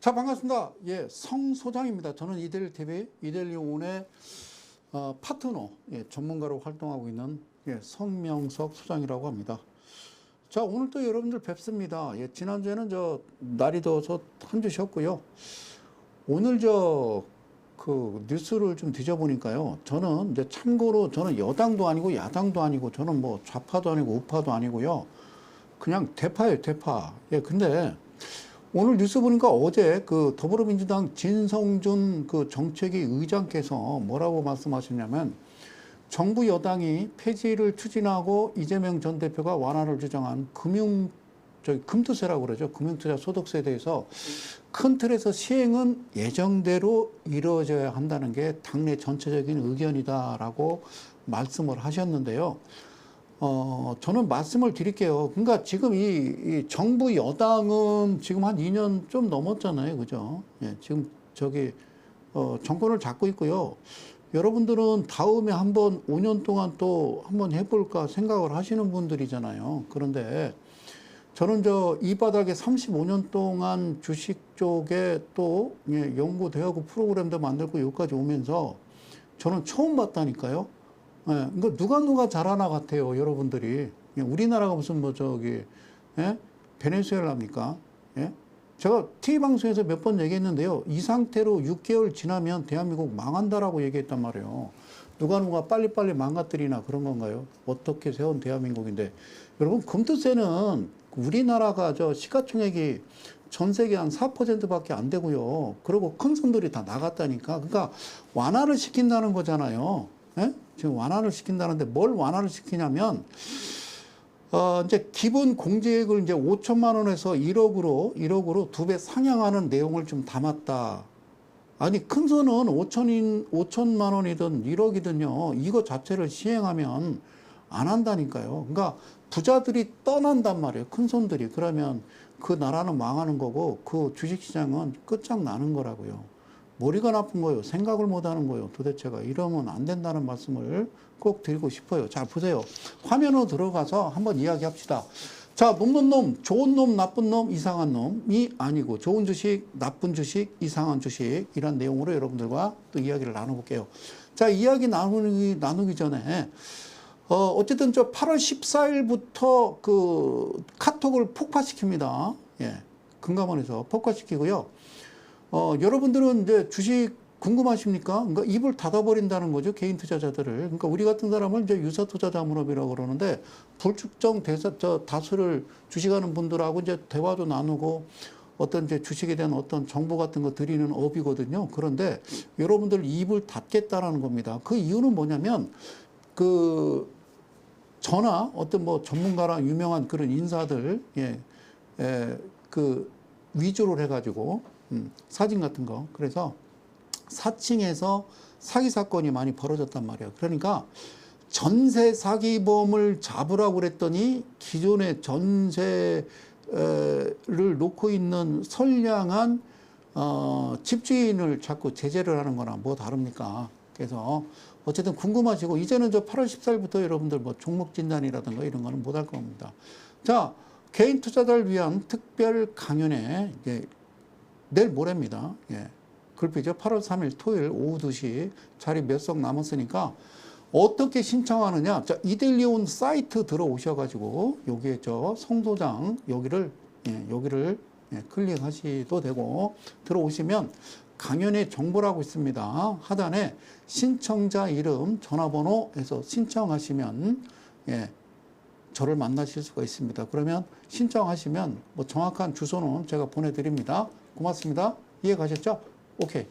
자 반갑습니다. 예, 성 소장입니다. 저는 이델 TV 이델리온의 어, 파트너 예, 전문가로 활동하고 있는 예, 성명석 소장이라고 합니다. 자 오늘 또 여러분들 뵙습니다. 예, 지난주에는 저 날이 더워서 한 주 쉬었고요. 오늘 저 그 뉴스를 좀 뒤져보니까요. 저는 이제 참고로 저는 여당도 아니고 야당도 아니고 저는 뭐 좌파도 아니고 우파도 아니고요. 그냥 대파예요, 대파. 예, 근데 오늘 뉴스 보니까 어제 그 더불어민주당 진성준 그 정책위 의장께서 뭐라고 말씀하셨냐면 정부 여당이 폐지를 추진하고 이재명 전 대표가 완화를 주장한 금융 저기 금투세라고 그러죠. 금융투자 소득세에 대해서 큰 틀에서 시행은 예정대로 이루어져야 한다는 게 당내 전체적인 의견이다라고 말씀을 하셨는데요. 어, 저는 말씀을 드릴게요. 그러니까 지금 이, 이 정부 여당은 지금 한 2년 좀 넘었잖아요. 그죠? 예, 지금 저기, 어, 정권을 잡고 있고요. 여러분들은 다음에 한번 5년 동안 또 한번 해볼까 생각을 하시는 분들이잖아요. 그런데 저는 저 이 바닥에 35년 동안 주식 쪽에 또 예, 연구대하고 프로그램도 만들고 여기까지 오면서 저는 처음 봤다니까요. 예, 이거 누가 누가 잘하나 같아요, 여러분들이. 예, 우리나라가 무슨 뭐 저기 예? 베네수엘라입니까? 예? 제가 TV 방송에서 몇 번 얘기했는데요. 이 상태로 6개월 지나면 대한민국 망한다라고 얘기했단 말이에요. 누가 누가 빨리빨리 망가뜨리나 그런 건가요? 어떻게 세운 대한민국인데. 여러분, 금투세는 우리나라가 저 시가총액이 전 세계 한 4%밖에 안 되고요. 그리고 큰 손들이 다 나갔다니까. 그러니까 완화를 시킨다는 거잖아요. 예? 지금 완화를 시킨다는데 뭘 완화를 시키냐면 어, 이제 기본 공제액을 이제 5천만 원에서 1억으로 1억으로 두 배 상향하는 내용을 좀 담았다. 아니 큰 손은 5천인 5천만 원이든 1억이든요. 이거 자체를 시행하면 안 한다니까요. 그러니까 부자들이 떠난단 말이에요. 큰 손들이. 그러면 그 나라는 망하는 거고 그 주식 시장은 끝장나는 거라고요. 머리가 나쁜 거예요. 생각을 못 하는 거예요. 도대체가 이러면 안 된다는 말씀을 꼭 드리고 싶어요. 자, 보세요. 화면으로 들어가서 한번 이야기합시다. 자, 높는 놈, 좋은 놈, 나쁜 놈, 이상한 놈이 아니고 좋은 주식, 나쁜 주식, 이상한 주식 이런 내용으로 여러분들과 또 이야기를 나눠볼게요. 자, 이야기 나누기, 나누기 전에 어, 어쨌든 저 8월 14일부터 그 카톡을 폭파시킵니다. 예. 금감원에서 폭파시키고요. 어, 여러분들은 이제 주식 궁금하십니까? 그러니까 입을 닫아버린다는 거죠. 개인 투자자들을. 그러니까 우리 같은 사람을 이제 유사 투자 자 문업이라고 그러는데 불특정 대사, 저 다수를 주식하는 분들하고 이제 대화도 나누고 어떤 이제 주식에 대한 어떤 정보 같은 거 드리는 업이거든요. 그런데 여러분들 입을 닫겠다라는 겁니다. 그 이유는 뭐냐면 그 저나 어떤 뭐 전문가나 유명한 그런 인사들, 예, 에, 그 위주로 해가지고 음, 사진 같은 거. 그래서 사칭해서 사기 사건이 많이 벌어졌단 말이에요. 그러니까 전세 사기범을 잡으라고 그랬더니 기존의 전세를 놓고 있는 선량한 어, 집주인을 자꾸 제재를 하는 거나 뭐 다릅니까? 그래서 어쨌든 궁금하시고 이제는 저 8월 14일부터 여러분들 뭐 종목 진단이라든가 이런 거는 못 할 겁니다. 자, 개인 투자자를 위한 특별 강연에 이제 내일 모레입니다. 예. 글피죠. 8월 3일 토요일 오후 2시 자리 몇 석 남았으니까 어떻게 신청하느냐. 자, 이델리온 사이트 들어오셔가지고 여기에 저 성소장 여기를 예, 여기를 예, 클릭하시도 되고 들어오시면 강연의 정보라고 있습니다. 하단에 신청자 이름, 전화번호에서 신청하시면 예, 저를 만나실 수가 있습니다. 그러면 신청하시면 뭐 정확한 주소는 제가 보내드립니다. 고맙습니다. 이해 가셨죠? 오케이.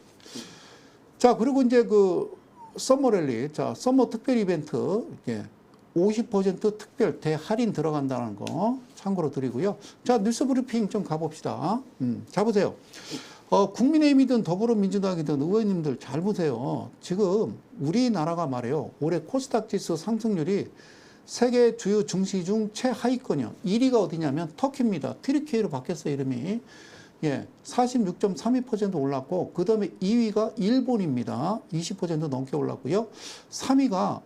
자, 그리고 이제 그 썸머랠리, 자, 썸머 특별 이벤트, 예, 50% 특별 대할인 들어간다는 거 참고로 드리고요. 자, 뉴스 브리핑 좀 가봅시다. 음, 자, 보세요. 어, 국민의힘이든 더불어민주당이든 의원님들 잘 보세요. 지금 우리나라가 말이에요. 올해 코스닥 지수 상승률이 세계 주요 증시 중 최하위권이요. 1위가 어디냐면 터키입니다. 트리키예로 바뀌었어요, 이름이. 예, 46.32% 올랐고, 그 다음에 2위가 일본입니다. 20% 넘게 올랐고요. 3위가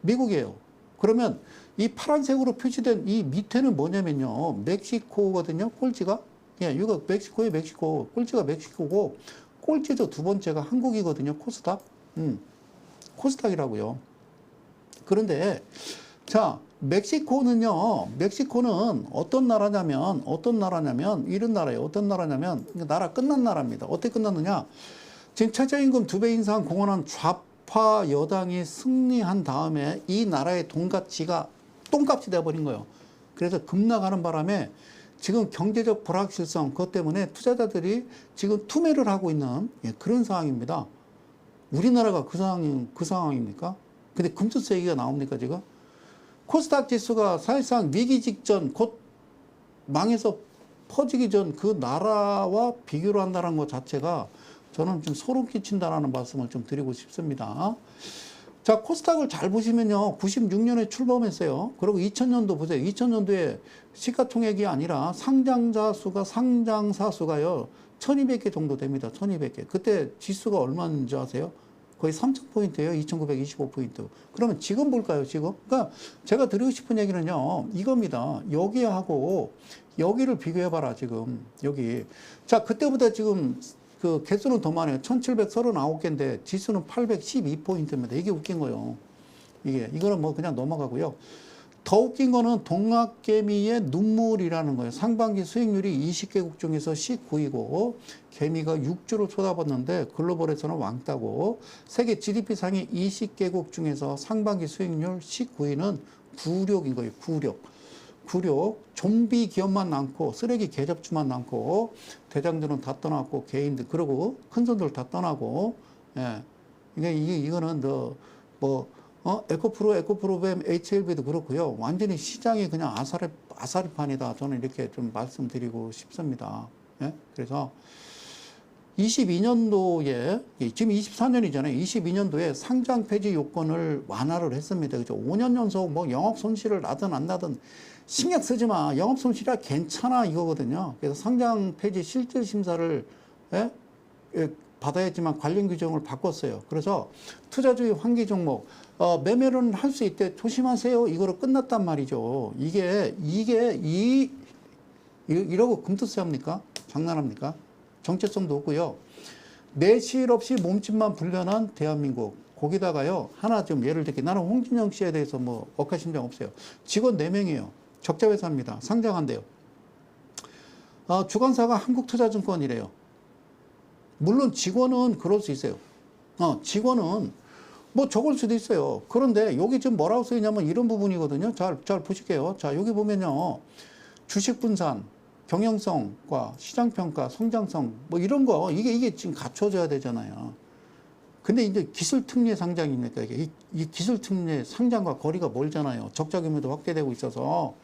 미국이에요. 그러면 이 파란색으로 표시된 이 밑에는 뭐냐면요. 멕시코거든요. 꼴찌가. 예, 이거 멕시코에 멕시코, 꼴찌가 멕시코고, 꼴찌도 두 번째가 한국이거든요. 코스닥. 음, 코스닥이라고요. 그런데, 자, 멕시코는요, 멕시코는 어떤 나라냐면, 어떤 나라냐면, 이런 나라예요. 어떤 나라냐면, 나라 끝난 나라입니다. 어떻게 끝났느냐? 지금 최저임금 두 배 인상 공언한 좌파 여당이 승리한 다음에 이 나라의 돈 가치가 똥값이 돼버린 거예요. 그래서 급락하는 바람에 지금 경제적 불확실성 그것 때문에 투자자들이 지금 투매를 하고 있는 예, 그런 상황입니다. 우리나라가 그 상황 그 상황입니까? 근데 금투세 얘기가 나옵니까 지금? 코스닥 지수가 사실상 위기 직전 곧 망해서 퍼지기 전 그 나라와 비교를 한다는 것 자체가 저는 좀 소름 끼친다라는 말씀을 좀 드리고 싶습니다. 자, 코스닥을 잘 보시면요. 96년에 출범했어요. 그리고 2000년도 보세요. 2000년도에 시가총액이 아니라 상장자 수가 상장사 수가요. 1200개 정도 됩니다. 1200개. 그때 지수가 얼마인지 아세요? 거의 3000포인트예요. 2925포인트. 그러면 지금 볼까요? 지금? 그러니까 제가 드리고 싶은 얘기는요. 이겁니다. 여기하고 여기를 비교해 봐라. 지금. 여기. 자, 그때보다 지금 그 개수는 더 많아요. 1739개인데 지수는 812포인트입니다. 이게 웃긴 거예요. 이게 이거는 뭐 그냥 넘어가고요. 더 웃긴 거는 동학개미의 눈물이라는 거예요. 상반기 수익률이 20개국 중에서 19위고 개미가 6주를 쳐다봤는데 글로벌에서는 왕따고 세계 GDP 상위 20개국 중에서 상반기 수익률 19위는 구력인 거예요. 구력. 구력, 좀비 기업만 남고 쓰레기 개접주만 남고 대장들은 다 떠났고 개인들 그러고 큰 손들 다 떠나고 예. 이게 이게 이거는 더뭐 어? 에코프로, 에코프로뱀, HLB도 그렇고요. 완전히 시장이 그냥 아사리 아사리판이다. 저는 이렇게 좀 말씀드리고 싶습니다. 예? 그래서 22년도에 지금 24년이잖아요. 22년도에 상장 폐지 요건을 완화를 했습니다. 그죠? 5년 연속 뭐 영업 손실을 나든 안 나든 신경 쓰지 마. 영업 손실이야 괜찮아 이거거든요. 그래서 상장 폐지 실질 심사를 예? 예, 받아야지만 관련 규정을 바꿨어요. 그래서 투자주의 환기 종목 어, 매매는 할 수 있대 조심하세요. 이거로 끝났단 말이죠. 이게 이게 이 이- 이러고 금투세 합니까? 장난합니까? 정체성도 없고요. 내실 없이 몸집만 불려난 대한민국. 거기다가요, 하나 좀 예를 들게 나는 홍진영 씨에 대해서 뭐 억하심정 없어요. 직원 4명이에요. 적자회사입니다. 상장한대요. 어, 주관사가 한국투자증권이래요. 물론 직원은 그럴 수 있어요. 어, 직원은 뭐 적을 수도 있어요. 그런데 여기 지금 뭐라고 써있냐면 이런 부분이거든요. 잘, 잘 보실게요. 자, 여기 보면요. 주식 분산, 경영성과 시장평가, 성장성, 뭐 이런 거, 이게, 이게 지금 갖춰져야 되잖아요. 근데 이제 기술 특례 상장입니까? 이게 이, 이 기술 특례 상장과 거리가 멀잖아요. 적자 규모도 확대되고 있어서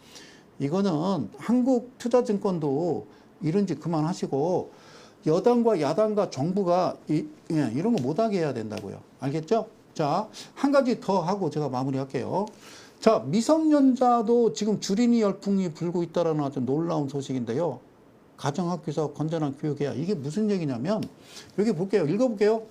이거는 한국 투자증권도 이런 짓 그만하시고 여당과 야당과 정부가 이, 예, 이런 거 못하게 해야 된다고요. 알겠죠? 자, 한 가지 더 하고 제가 마무리할게요. 자, 미성년자도 지금 주린이 열풍이 불고 있다라는 아주 놀라운 소식인데요. 가정학교에서 건전한 교육해야 이게 무슨 얘기냐면 여기 볼게요. 읽어볼게요.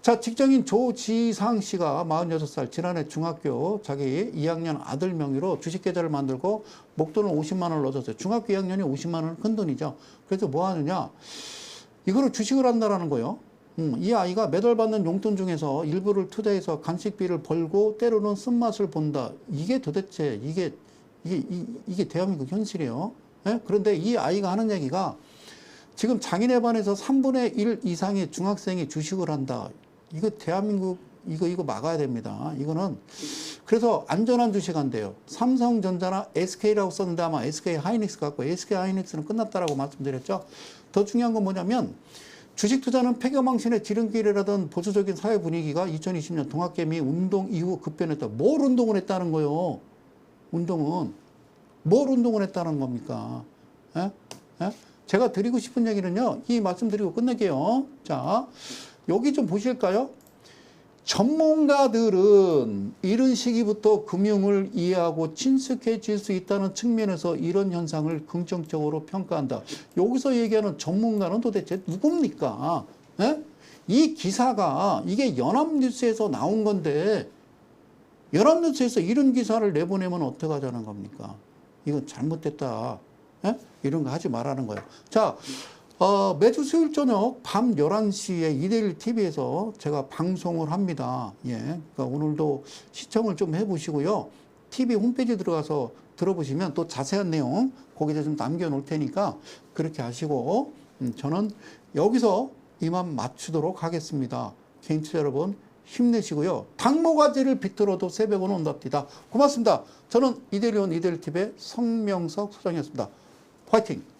자, 직장인 조지상 씨가 46살 지난해 중학교 자기 2학년 아들 명의로 주식 계좌를 만들고 목돈을 50만 원을 넣어줬어요. 중학교 2학년이 50만 원은 큰 돈이죠. 그래서 뭐 하느냐? 이거를 주식을 한다라는 거예요. 음, 이 아이가 매달 받는 용돈 중에서 일부를 투자해서 간식비를 벌고 때로는 쓴맛을 본다. 이게 도대체 이게 이게 이, 이게 대한민국 현실이에요. 예? 그런데 이 아이가 하는 얘기가 지금 장인의 반에서 3분의 1 이상의 중학생이 주식을 한다. 이거 대한민국 이거 이거 막아야 됩니다. 이거는 그래서 안전한 주식 한대요. 삼성전자나 SK라고 썼는데 아마 SK 하이닉스 같고 SK 하이닉스는 끝났다라고 말씀드렸죠. 더 중요한 건 뭐냐면 주식 투자는 폐교망신의 지름길이라던 보수적인 사회 분위기가 2020년 동학개미 운동 이후 급변했다. 뭘 운동을 했다는 거요? 운동은 뭘 운동을 했다는 겁니까? 예? 예? 제가 드리고 싶은 얘기는요. 이 말씀 드리고 끝낼게요. 자, 여기 좀 보실까요? 전문가들은 이런 시기부터 금융을 이해하고 친숙해질 수 있다는 측면에서 이런 현상을 긍정적으로 평가한다. 여기서 얘기하는 전문가는 도대체 누굽니까? 예? 이 기사가 이게 연합뉴스에서 나온 건데 연합뉴스에서 이런 기사를 내보내면 어떡하자는 겁니까? 이건 잘못됐다. 예? 이런 거 하지 말라는 거예요. 자, 어, 매주 수요일 저녁 밤 11시에 이데일 TV에서 제가 방송을 합니다. 예. 그러니까 오늘도 시청을 좀 해보시고요. TV 홈페이지 들어가서 들어보시면 또 자세한 내용 거기다 좀 남겨놓을 테니까 그렇게 하시고 음, 저는 여기서 이만 마치도록 하겠습니다. 개인 투자 여러분 힘내시고요. 당모가지를 비틀어도 새벽은 온답니다. 고맙습니다. 저는 이대리온 이대리TV의 성명석 소장이었습니다. 화이팅!